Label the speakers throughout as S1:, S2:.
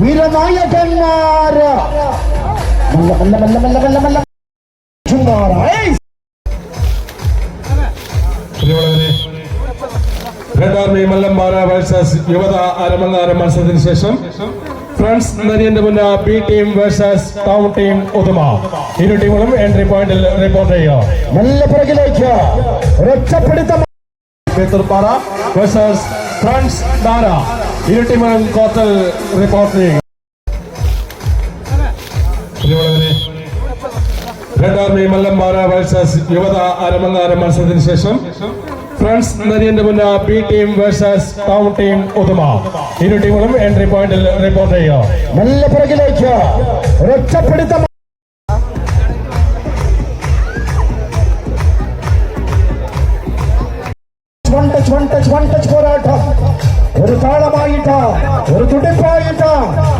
S1: വീരനായകന്മാര് മല്ല മല്ല മല്ല മല്ല മല്ല മല്ല!
S2: പ്രിയമുള്ളവരെ മല്ലമ്പാറ വേഴ്സസ് യുവത അരമങ്ങാര മത്സരത്തിന് ശേഷം friends Munna B team versus town team Udma. ഇരു ടീമുകളും എൻട്രി പോയിന്റിൽ റിപ്പോർട്ട് ചെയ്യുക.
S1: നല്ല പുറകിലേക്ക്. ഒരൊറ്റപ്പിടുത്തം
S2: വേഴ്സസ് ഫ്രണ്ട്സ് ദാര ഇരു ടീമുകളും കോർട്ടൽ റിപ്പോർട്ട് ചെയ്യുക red army Mallampara versus Yuvatha Aramangara മത്സരത്തിന് ശേഷം friends നദിയന്റെ Munna B team versus town team Udma. ഇരു ടീമുകളും എൻട്രി പോയിന്റിൽ റിപ്പോർട്ട് ചെയ്യുക.
S1: നല്ല പുറകിലേക്ക് ടച്ച് പോരാട്ടം. ഒരു താളമായിട്ട് ഒരു തുടിപ്പായിട്ട്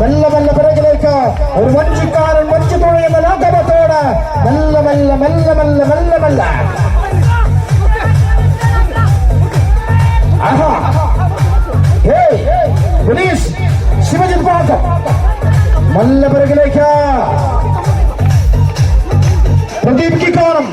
S1: മെല്ലെ മെല്ലെ പിറകിലേക്ക് ഒരു വഞ്ചിക്കാരൻ വഞ്ചി തുഴയുന്ന ലാഘവത്തോട് മെല്ലെ മെല്ലെ മെല്ലെ മെല്ലെ മെല്ലെ മെല്ലെ ആഹാ ഹേയ് പോലീസ് ശിവജിത് ഭാഗം നല്ല പിറകിലേക്ക് പ്രദീപ് की കാണും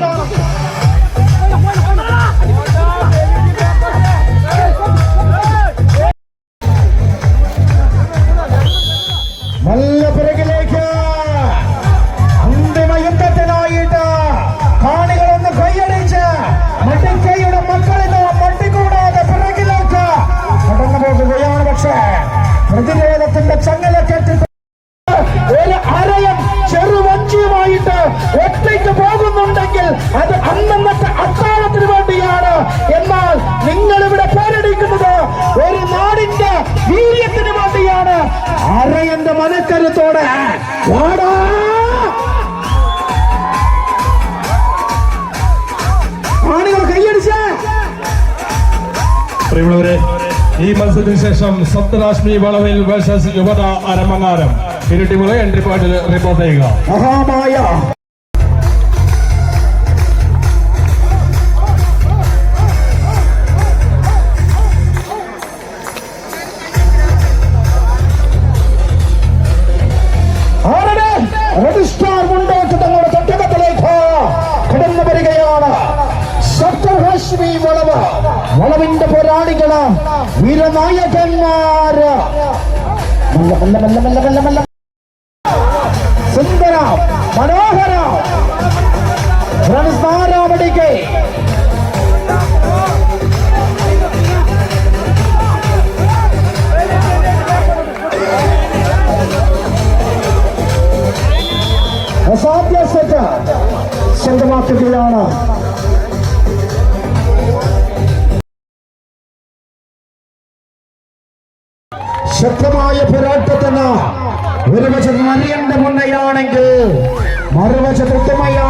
S2: ഈ മത്സരത്തിന് ശേഷം സപ്തരാശ്മി വളവിൽ വേഴ്സസ് യുവത അരമങ്ങാരം. ഇരു ടീമുകളെ എൻട്രി പോയിന്റിൽ റിപ്പോർട്ട് ചെയ്യുക.
S1: മഹാമായ സ്റ്റാർ മുണ്ടോട്ട് തങ്ങളുടെ തൊട്ടകത്തിലേക്ക് കടന്നു വരികയാണ്. സപ്തഹാശ്മി വളവ്. വളവിന്റെ പോരാളികൾ. വീരനായകന്മാര്. സുന്ദര മനോഹര. രണസാരാവടിക്ക് അസാധ്യ സെറ്റ് സ്വന്തമാക്കുകയാണ് മറുവശത്ത് ഉത്തമയാണ്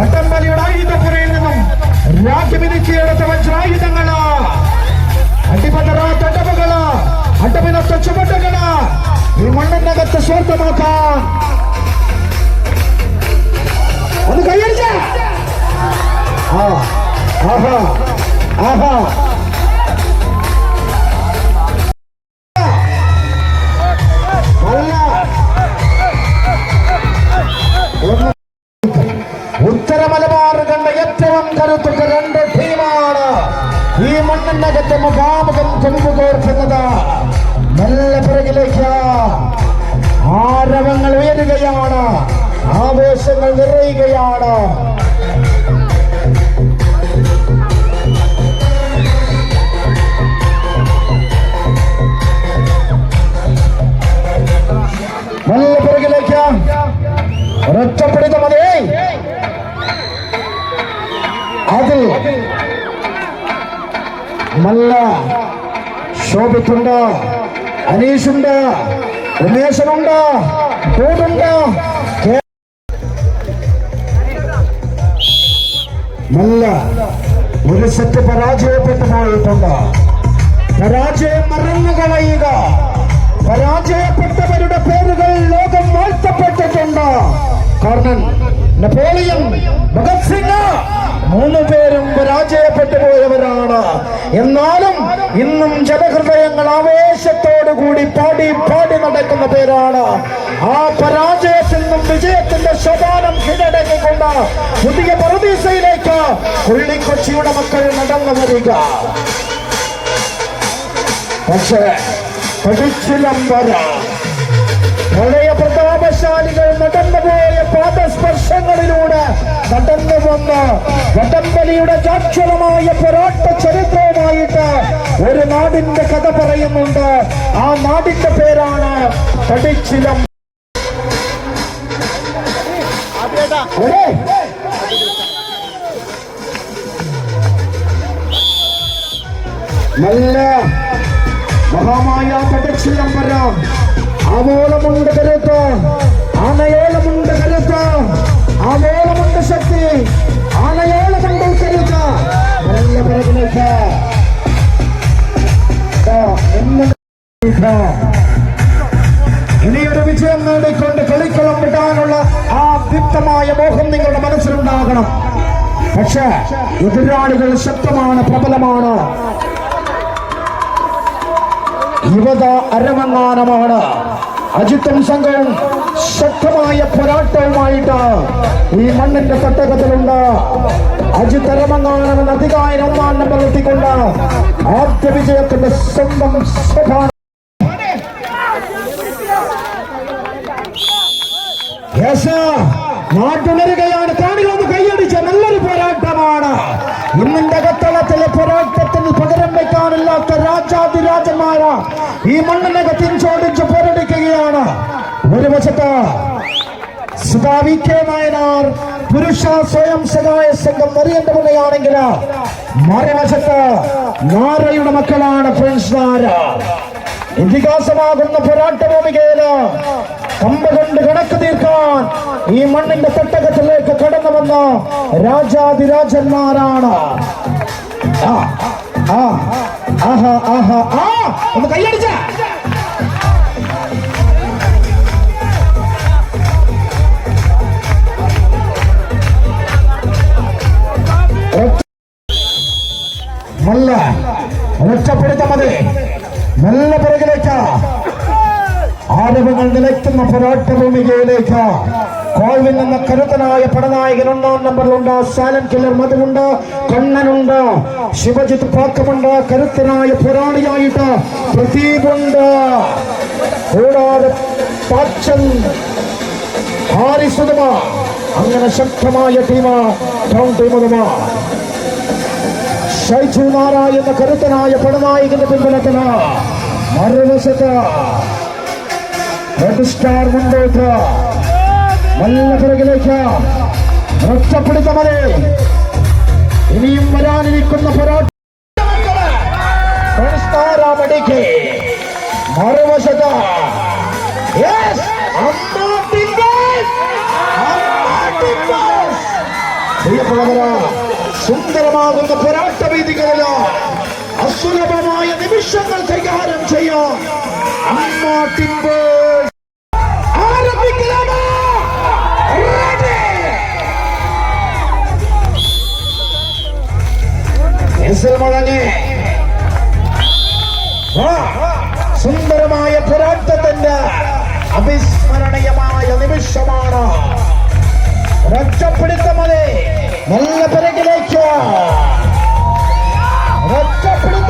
S1: വട്ടംവലിയുടെ ആയുധപ്പുരയിൽ നിന്നും രാഖി വിധിച്ചെടുത്ത ഉത്തര മലബാർ കണ്ട ഏറ്റവും കരുത്തുറ്റ രണ്ട് ടീമാണ്. ഈ മണ്ണിനകത്ത് മുഖാമുഖം കൊമ്പു കോർക്കുന്നത് നല്ല പിറകിലേക്ക് ആരവങ്ങൾ ഉയരുകയാണ്. ആവേശങ്ങൾ നിറയുകയാണ്. അതിൽ നല്ല ശോഭിക്കുണ്ട്? അനീഷുണ്ട്. ഉമേഷനുണ്ട് കൂടുണ്ട് കേ- നല്ല ഒരു സെറ്റ് പരാജയപ്പെട്ടു പോയിട്ടുണ്ട്. പരാജയം മറന്നു കളയുക. പരാജയപ്പെട്ടവരുടെ പേരുകൾ ലോകം വാഴ്ത്തപ്പെട്ടിട്ടുണ്ട്. കാരണം നെപ്പോളിയൻ ഭഗത് സിംഗ്. മൂന്ന് പേരും പരാജയപ്പെട്ടു പോയവരാണ്. എന്നാലും ഇന്നും ജനഹൃദയങ്ങൾ ആവേശത്തോടു കൂടി പാടി പാടി നടക്കുന്ന പേരാണ്. ആ പരാജയത്തിൽ നിന്നും വിജയത്തിന്റെ ശതാനം കീഴടക്കിക്കൊണ്ട് പുതിയ പരദീസയിലേക്ക് കൊള്ളിക്കൊച്ചിയുടെ മക്കൾ നടന്നു വരിക. പക്ഷേ പഠിച്ചിലംബര പഴയ പ്രതാപശാലികൾ നാടിന്റെ കഥ പറയുന്നുണ്ട്. ആ നാടിന്റെ പേരാണ് തടിച്ചിലം. നല്ല മഹാമായ പടച്ചിലംബരം ആവോളമുണ്ട് കരുത്ത്. ആനയോളമുണ്ട് കരുത്ത്. ആവോളമുണ്ട് ശക്തി. ആനയോളമുണ്ട് കരുത്ത്. നല്ല ഇതാ. ഇനിയൊരു വിജയം നേടിക്കൊണ്ട് കളിക്കളം വിടാനുള്ള ആ ദീപ്തമായ മോഹം നിങ്ങളുടെ മനസ്സിലുണ്ടാകണം. പക്ഷേ എതിരാളികൾ ശക്തമാണ് പ്രബലമാണ്. യുവത അരമങ്ങാനമാണ്. അജിത്തും സംഘവും ശക്തമായ പോരാട്ടവുമായിട്ട് ഈ മണ്ണിന്റെ തട്ടകത്തിലുണ്ട്. എന്ന അധികാരം ഒന്നാം നമ്പർ എത്തിക്കൊണ്ട് ആദ്യ വിജയത്തിന്റെ സ്വന്തം സ്വഭാവം. നാട്ടുണരുകയാണ് കാണികളൊന്ന് കൈയടിച്ച നല്ലൊരു പോരാട്ടമാണ്. ഇന്നിന്റെ കത്തളത്തിലെ പോരാട്ടത്തിന് പകരം വെക്കാനില്ലാത്ത രാജാതിരാജന്മാരാ ഈ മണ്ണിനകത്ത് ഇഞ്ചോടിച്ച് പോരടിക്കുകയാണ്. ഒരു വശത്ത് സുധാവി കെ നായനാർ പുരുഷ സ്വയം സഹായ സംഘം മറിയന്റെ മുന്നയാണെങ്കിൽ മറുവശത്ത് നാരയുടെ മക്കളാണ് ഫ്രണ്ട്സ് നാര ഇതിഹാസമാകുന്ന പോരാട്ടഭൂമികയിൽ കമ്പ കൊണ്ട് കണക്ക് തീർക്കാൻ ഈ മണ്ണിന്റെ തട്ടകത്തിലേക്ക് കടന്നു വന്ന രാജാതിരാജന്മാരാണ്. ആ, ആഹ ആഹാ, ആ, ഒന്ന് മതി നല്ല പുറകിലേക്ക്. ആരവങ്ങൾ നിലയ്ക്കുന്ന പോരാട്ടഭൂമികയിലേക്ക് കോൾവിൽ നിന്ന് കരുത്തനായ പടനായകൻ ഒന്നാം നമ്പറിലുണ്ട്. സാലൻ കില്ലർ മധുവുണ്ട്. കണ്ണനുണ്ട്. ശിവജിത്ത് പാക്കമുണ്ട്. കരുത്തനായ പോരാളിയായിട്ട് പ്രദീപുണ്ട് കൂടാതെ പാച്ചൻ ഹാരിസുതമ അങ്ങനെ ശക്തമായ ടീമാണ് ടൗൺ ടീം ഉദമ ഷൈജു നാരായ എന്ന കരുത്തനായ പടനായകന്റെ പിൻബലത്തിന് മറുവശത്ത് റെഡ് സ്റ്റാർ മുമ്പോട്ട് നല്ല പിറകിലേക്ക് ഒറ്റപ്പെടുത്തമതി ഇനിയും വരാനിരിക്കുന്ന പോരാട്ടം മറുവശത്ത്! പ്രിയപ്പെട്ടവരാ സുന്ദരമാകുന്ന പോരാട്ട വേദികളെല്ലാം അസുലഭമായ നിമിഷങ്ങൾ കൈകാര്യം ചെയ്യാം. സുന്ദരമായ പോരാട്ടത്തിന്റെ അവിസ്മരണീയമായ നിമിഷമാണ്. ഒറ്റപ്പിടുത്തമതി നല്ല പിറകിലേക്ക് ഒറ്റപ്പിടുത്തമതി മടിക്കയുടെ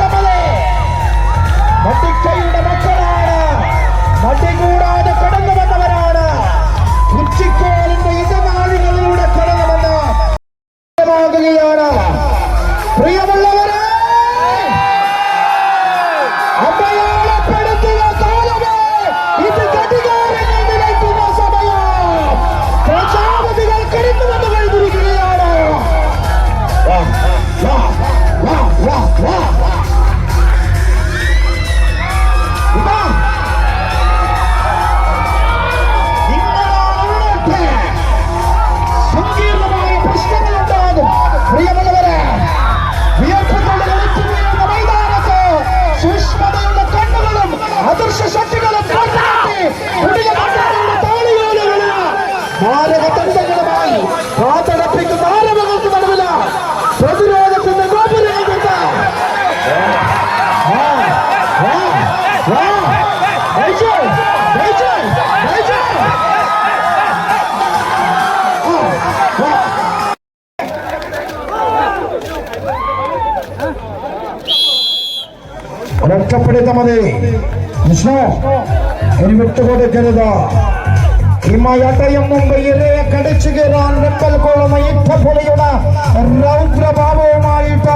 S1: রক্ষা পড়ে তোমাদের কৃষ্ণ নিমিত্ত করে কেড়ে দাও ಹಿಮಾಯಾಟಯಂ ಎಂಬ ಎಲೆಯ ಕಡಚಿಗೆ ರಾನ್ ನೆಕ್ಕಲ್ ಕೋಳಮ ಇಟ್ಟ ಪೊಲೆಯೊಡ ರೌದ್ರ ಭಾವೋ ಮಾಡಿಟ್ಟ